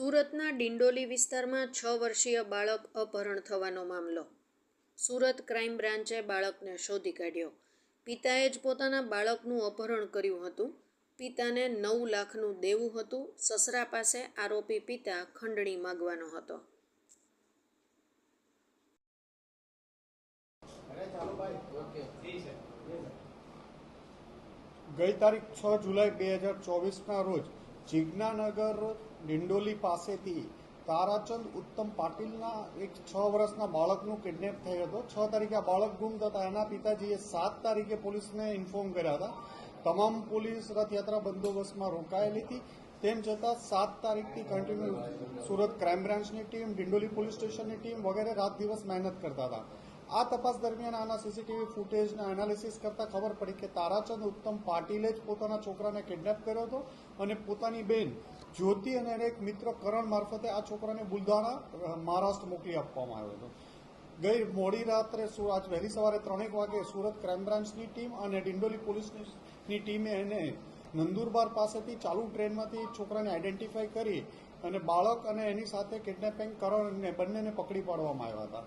સુરતના ડિંડોલી વિસ્તારમાં છ વર્ષીય બાળક અપહરણ થવાનો મામલો. સુરત ક્રાઇમ બ્રાન્ચે બાળકને શોધી કાઢ્યો. પિતાએ જ પોતાના બાળકનું અપહરણ કર્યું હતું. પિતાને નવ લાખનું દેવું હતું. સસરા પાસે આરોપી પિતા ખંડણી માગવાનો હતો. ગઈ તારીખ છ જુલાઈ બે હજાર ચોવીસના રોજ જિજ્ઞાનગર ડિંડોલી પાસેથી તારાચંદ ઉત્તમ પાટીલના એક છ વર્ષના બાળકનું કિડનેપ થયો હતો. છ તારીખે આ બાળક ગુમ થતા એના પિતાજીએ સાત તારીખે પોલીસને ઇન્ફોર્મ કર્યા હતા. તમામ પોલીસ રથયાત્રા બંદોબસ્તમાં રોકાયેલી હતી. તેમ છતાં સાત તારીખથી કન્ટિન્યુ સુરત ક્રાઇમ બ્રાન્ચની ટીમ, ડિંડોલી પોલીસ સ્ટેશનની ટીમ વગેરે રાત દિવસ મહેનત કરતા હતા. આ તપાસ દરમિયાન આના સીસીટીવી ફૂટેજના એનાલિસિસ કરતા ખબર પડી કે તારાચંદ ઉત્તમ પાટીલે જ પોતાના છોકરાને કિડનેપ કર્યો હતો અને પોતાની બેન જ્યોતિ અને એક મિત્ર કરણ મારફતે આ છોકરાને બુલધાણા મહારાષ્ટ્ર મોકલી આપવામાં આવ્યો હતો. ગઈ મોડી રાત્રે આજ વહેલી સવારે ત્રણેક વાગે સુરત ક્રાઇમ બ્રાન્ચની ટીમ અને ડિંડોલી પોલીસની ટીમે એને નંદુરબાર પાસેથી ચાલુ ટ્રેનમાંથી છોકરાને આઈડેન્ટિફાઈ કરી અને બાળક અને એની સાથે કિડનેપિંગ કરણને બંનેને પકડી પાડવામાં આવ્યા હતા.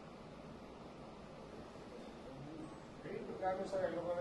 त्यानुसार या लोकांना